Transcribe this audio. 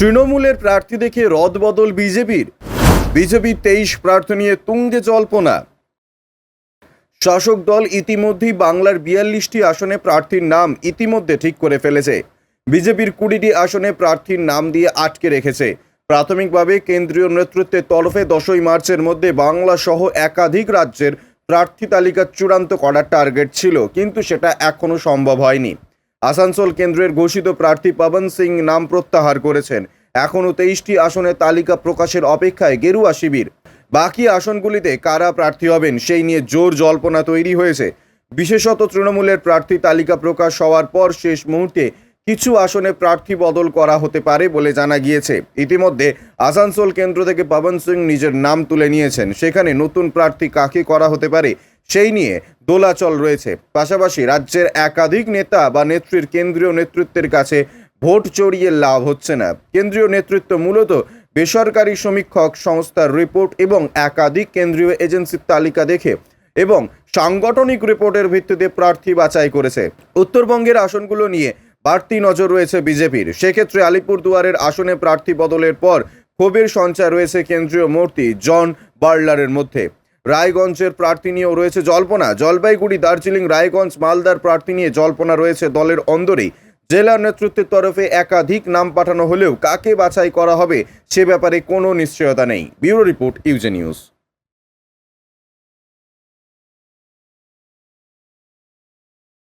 তৃণমূলের প্রার্থী দেখে রদবদল বিজেপির। বিজেপির তেইশ প্রার্থী নিয়ে তুঙ্গে জল্পনা। শাসক দল ইতিমধ্যেই বাংলার বিয়াল্লিশটি আসনে প্রার্থীর নাম ইতিমধ্যে ঠিক করে ফেলেছে। বিজেপির কুড়িটি আসনে প্রার্থীর নাম দিয়ে আটকে রেখেছে। প্রাথমিকভাবে কেন্দ্রীয় নেতৃত্বের তরফে দশই মার্চের মধ্যে বাংলা সহ একাধিক রাজ্যের প্রার্থী তালিকা চূড়ান্ত করার টার্গেট ছিল, কিন্তু সেটা এখনও সম্ভব হয়নি। আসানসোল কেন্দ্রের ঘোষিত প্রার্থী পবন সিং নাম প্রত্যাহার করেছেন। এখনও তেইশটি আসনের তালিকা প্রকাশের অপেক্ষায় গেরুয়া শিবির। বাকি আসনগুলিতে কারা প্রার্থী হবেন সেই নিয়ে জোর জল্পনা তৈরি হয়েছে। বিশেষত তৃণমূলের প্রার্থী তালিকা প্রকাশ হওয়ার পর শেষ মুহূর্তে কিছু আসনে প্রার্থী বদল করা হতে পারে বলে জানা গিয়েছে। ইতিমধ্যে আসানসোল কেন্দ্র থেকে পবন সিং নিজের নাম তুলে নিয়েছেন। সেখানে নতুন প্রার্থী কাকে করা হতে পারে সেই নিয়ে দোলাচল রয়েছে। পাশাপাশি রাজ্যের একাধিক নেতা বা নেত্রীর কেন্দ্রীয় নেতৃত্বের কাছে ভোট চড়িয়ে লাভ হচ্ছে না। কেন্দ্রীয় নেতৃত্ব মূলত বেসরকারি সমীক্ষক সংস্থার রিপোর্ট এবং একাধিক কেন্দ্রীয় এজেন্সির তালিকা দেখে এবং সাংগঠনিক রিপোর্টের ভিত্তিতে প্রার্থী বাছাই করেছে। উত্তরবঙ্গের আসনগুলো নিয়ে বাড়তি নজর রয়েছে বিজেপির। সেক্ষেত্রে আলিপুরদুয়ারের আসনে প্রার্থী বদলের পর ক্ষোভের সঞ্চার রয়েছে কেন্দ্রীয় মূর্তি জন বার্লারের মধ্যে। রায়গঞ্জের প্রার্থী নিয়েও রয়েছে জল্পনা। জলপাইগুড়ি, দার্জিলিং, রায়গঞ্জ, মালদার প্রার্থী নিয়ে জল্পনা রয়েছে দলের অন্দরেই। জেলা নেতৃত্বের তরফে একাধিক নাম পাঠানো হলেও কাকে বাছাই করা হবে সে ব্যাপারে কোনো নিশ্চয়তা নেই। ব্যুরো রিপোর্ট, ইউজে নিউজ।